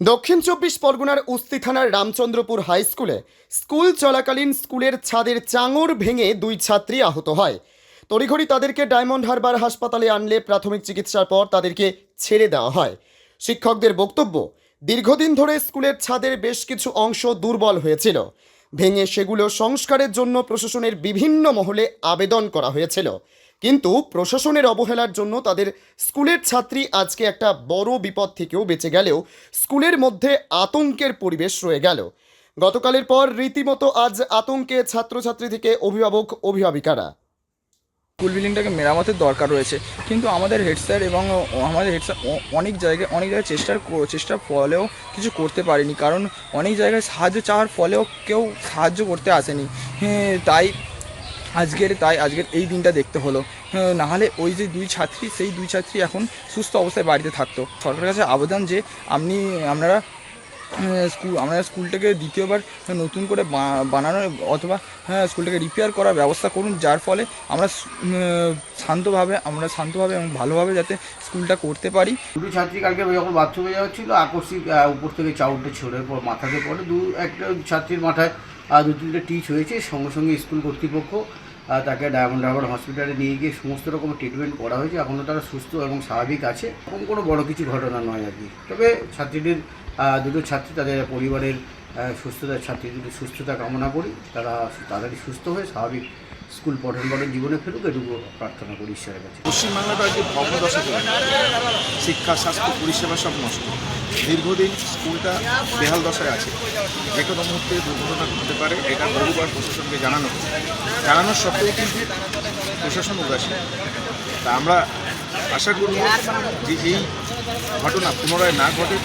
দক্ষিণ চব্বিশ পরগনার উস্তি থানার রামচন্দ্রপুর হাই স্কুলে স্কুল চলাকালীন স্কুলের ছাদের চাঙর ভেঙে দুই ছাত্রী আহত হয়। তড়িঘড়ি তাদেরকে ডায়মন্ড হারবার হাসপাতালে আনলে প্রাথমিক চিকিৎসার পর তাদেরকে ছেড়ে দেওয়া হয়। শিক্ষকদের বক্তব্য, দীর্ঘদিন ধরে স্কুলের ছাদের বেশ কিছু অংশ দুর্বল হয়েছিল। ভেঙে সেগুলো সংস্কারের জন্য প্রশাসনের বিভিন্ন মহলে আবেদন করা হয়েছিল। কিন্তু প্রশাসনের অবহেলার জন্য তাদের স্কুলের ছাত্রী আজকে একটা বড় বিপদ থেকেও বেঁচে গেলেও স্কুলের মধ্যে আতঙ্কের পরিবেশ রয়ে গেল। গতকালের পর রীতিমতো আজ আতঙ্কে ছাত্রছাত্রী থেকে অভিভাবক, অভিভাবিকারা। স্কুল বিল্ডিংটাকে মেরামতের দরকার রয়েছে। কিন্তু আমাদের হেড স্যার এবং আমাদের হেড স্যার অনেক জায়গায় অনেক জায়গায় চেষ্টার চেষ্টার ফলেও কিছু করতে পারেনি। কারণ অনেক জায়গায় সাহায্য চাওয়ার ফলেও কেউ সাহায্য করতে আসেনি। হ্যাঁ, তাই আজকের তাই আজকের এই দিনটা দেখতে হলো। হ্যাঁ, নাহলে ওই যে দুই ছাত্রী সেই দুই ছাত্রী এখন সুস্থ অবস্থায় বাড়িতে থাকতো। সরকারের কাছে আবেদন যে আপনি আপনারা স্কুল আমরা স্কুলটাকে দ্বিতীয়বার নতুন করে বানানো অথবা হ্যাঁ স্কুলটাকে রিপেয়ার করার ব্যবস্থা করুন যার ফলে আমরা শান্তভাবে আমরা শান্তভাবে এবং ভালোভাবে যাতে স্কুলটা করতে পারি। দুটো ছাত্রী কালকে যখন বাথরুমে যাচ্ছিল আকস্মিক উপর থেকে চাউলটা ছড়ে পর মাথাতে পড়ে। দু একটা ছাত্রীর মাথায় দু তিনটে টিচ হয়েছে সঙ্গে সঙ্গে স্কুল কর্তৃপক্ষ তাকে ডায়মন্ড হারবার হসপিটালে নিয়ে গিয়ে সমস্ত রকম ট্রিটমেন্ট করা হয়েছে। এখনও তারা সুস্থ এবং স্বাভাবিক আছে। এরকম কোনো বড় কিছু ঘটনা নয় আর কি। তবে ছাত্রীদের আহ, দুটো ছাত্রী তাদের পরিবারের আহ, ছাত্রী ছাত্রীদের সুস্থতা কামনা করি তারা তাড়াতাড়ি সুস্থ হয়ে স্বাভাবিক স্কুল পঠন পাঠন জীবনে ফেরুক এটুকু প্রার্থনা করি ঈশ্বরের কাছে। পশ্চিমবাংলাটা আজকে ভগ্নদশা শিক্ষা স্বাস্থ্য পরিষেবা সব নষ্ট। দীর্ঘদিন স্কুলটা বেহাল দশায় আছে। যে কোনো মুহূর্তে দুর্ঘটনা ঘটতে পারে এটা বহুবার প্রশাসনকে জানানো। জানানোর সত্ত্বেও কিন্তু প্রশাসন উদাসীন। তা আমরা আশা করব যে এই ঘটনা পুনরায় না ঘটে